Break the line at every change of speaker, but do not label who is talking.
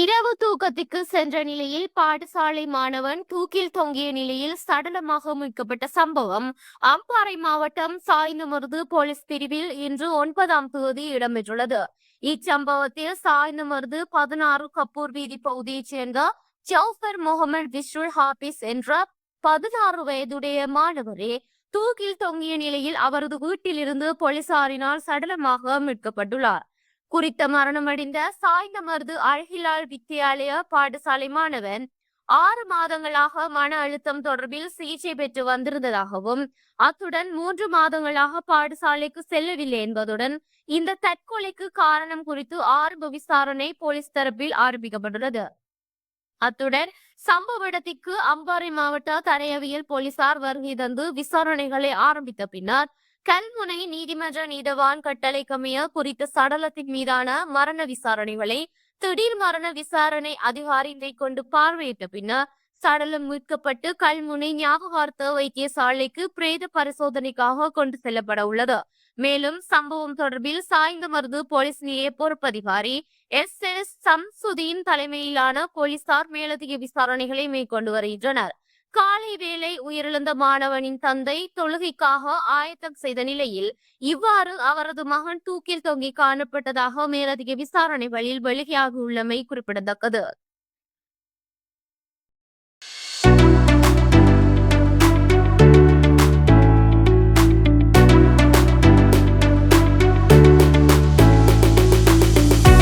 இரவு தூக்கத்துக்கு சென்ற நிலையில் பாடசாலை மாணவன் தூக்கில் தொங்கிய நிலையில் சடலமாக மீட்கப்பட்ட சம்பவம். அம்பாறை மாவட்டம் சாய்ந்தமருது போலீஸ் பிரிவில் இன்று ஒன்பதாம் தேதி இடம்பெற்றுள்ளது. இச்சம்பவத்தில் சாய்ந்தமருது பதினாறு கப்பூர் வீதி பகுதியைச் சேர்ந்த ஜவுஃபர் முகமது விஷ்ருல் ஹாபிஸ் என்ற பதினாறு வயதுடைய மாணவரே தூக்கில் தொங்கிய நிலையில் அவரது வீட்டிலிருந்து போலீசாரினால் சடலமாக மீட்கப்பட்டுள்ளார். குறித்த மரணமடைந்த சாய்ந்தமருது அழகிலால் வித்தியாலய பாடசாலை மாணவன். ஆறு மாதங்களாக மன அழுத்தம் தொடர்பில் சிகிச்சை பெற்று வந்திருந்ததாகவும் அத்துடன் மூன்று மாதங்களாக பாடசாலைக்கு செல்லவில்லை என்பதுடன் இந்த தற்கொலைக்கு காரணம் குறித்து ஆரம்ப விசாரணை போலீஸ் தரப்பில் ஆரம்பிக்கப்பட்டுள்ளது. அத்துடன் சம்பவ இடத்திற்கு அம்பாறை மாவட்ட தரையவியல் போலீசார் வருகை தந்து விசாரணைகளை ஆரம்பித்த பின்னர் கல்முனை நீதிமன்ற நீதவான் கட்டளை கமைய குறித்த சடலத்தின் மீதான மரண விசாரணைகளை திடீர் மரண விசாரணை அதிகாரி கொண்டு பார்வையிட்ட பின்னர் சடலம் மீட்கப்பட்டு கல்முனை ஞாபகார்த்த வைத்தியசாலைக்கு பிரேத பரிசோதனைக்காக கொண்டு செல்லப்பட உள்ளது. மேலும் சம்பவம் தொடர்பில் சாய்ந்தமருது போலீஸ் நிலைய பொறுப்பதிகாரி எஸ் எஸ் சம்சுதீன் தலைமையிலான போலீசார் மேலதிக விசாரணைகளை மேற்கொண்டு வருகின்றனர். காலை வேளை உயிரிழந்த மாணவனின் தந்தை தொழுகைக்காக ஆயத்தம் செய்த நிலையில் இவ்வாறு அவரது மகன் தூக்கில் தொங்கி காணப்பட்டதாக மேலதிக விசாரணைகளில் வெளியாகியுள்ளமை குறிப்பிடத்தக்கது.